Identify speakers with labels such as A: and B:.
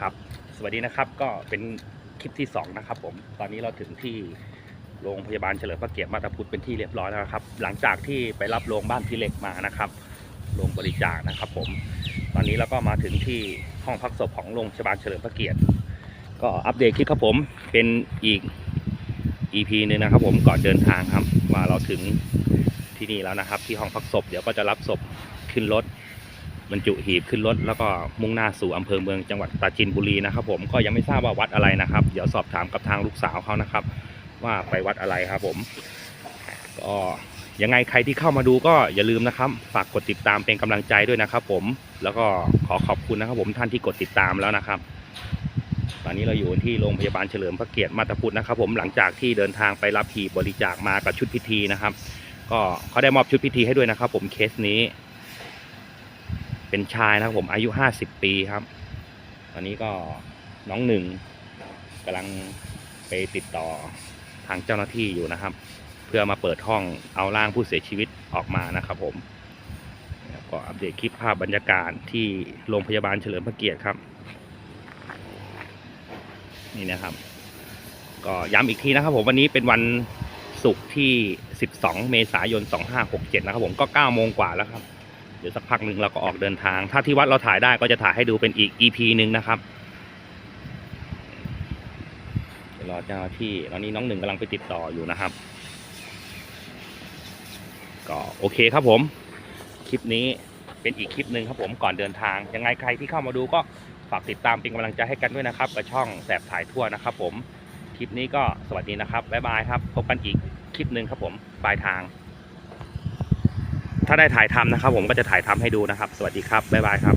A: ครับสวัสดีนะครับก็เป็นคลิปที่สองนะครับผมตอนนี้เราถึงที่โรงพยาบาลเฉลิมพระเกียรติมาตาพุทธเป็นที่เรียบร้อยแล้วครับ หลังจากที่ไปรับโรงบ้านพี่เล็กมานะครับโรงบริจาคนะครับ ผม ตอนนี้เราก็มาถึงที่ห้องพักศพของโรงพยาบาลเฉลิมพระเกียรติ ก็อัปเดตคลิปครับผมเป็นอีก EP หนึงนะครับผมก่อนเดินทางครับว่าเราถึงที่นี่แล้วนะครับ ที่ห้องพักศพเดี๋ยวก็จะรับศพขึ้นรถ บรรจุหีบขึ้นรถแล้วก็มุ่งหน้าสู่อำเภอเมืองจังหวัดปราจีนบุรีนะครับ ผมก็ยังไม่ทราบว่าวัดอะไรนะครับ เดี๋ยวสอบถามกับทางลูกสาวเขานะครับ ว่าไปวัดอะไรครับผมก็ยังไงใครที่เข้ามาดูก็อย่าลืมนะครับฝากกดติดตามเป็นกำลังใจด้วยนะครับ ผมแล้วก็ขอขอบคุณนะครับ ผมท่านที่กดติดตามแล้วนะครับ ตอนนี้เราอยู่ที่โรงพยาบาลเฉลิมพระเกียรติมาตาพุทธนะครับ ผมหลังจากที่เดินทางไปรับหีบบริจาคมากับชุดพิธีนะครับ ก็เขาได้มอบชุดพิธีให้ด้วยนะครับ ผมเคสนี้ เป็นชายนะครับผมอายุ50ปีครับ ตอนนี้ก็น้องหนึ่งกำลังไปติดต่อทางเจ้าหน้าที่อยู่นะครับ เพื่อมาเปิดห้องเอาร่างผู้เสียชีวิตออกมานะครับผมก็อัปเดตคลิปภาพบรรยากาศที่โรงพยาบาลเฉลิมพระเกียรติครับ นี่นะครับ ก็ย้ำอีกทีนะครับผมวันนี้เป็นวันศุกร์ที่ 12 เมษายน 2567 นะครับผมก็ 9 โมงกว่าแล้วครับ เดี๋ยวสักพักหนึ่งเราก็ออกเดินทาง ถ้าที่วัดเราถ่ายได้ก็จะถ่ายให้ดูเป็นอีก EP หนึ่งนะครับเดี๋ยวรอเจ้าหน้าที่ตอนนี้น้องหนึ่งกำลังไปติดต่ออยู่นะครับ ก็โอเคครับผม คลิปนี้เป็นอีกคลิปหนึ่งครับผมก่อนเดินทาง ยังไงใครที่เข้ามาดูก็ฝากติดตามเป็นกำลังใจให้กันด้วยนะครับกับช่องแสบถ่ายทั่วนะครับ ผมคลิปนี้ก็สวัสดีนะครับบ๊ายบายครับพบกันอีกคลิปหนึ่งครับผมปลายทาง ถ้าได้ถ่ายทำนะครับ ผมก็จะถ่ายทำให้ดูนะครับ สวัสดีครับบ๊ายบายครับ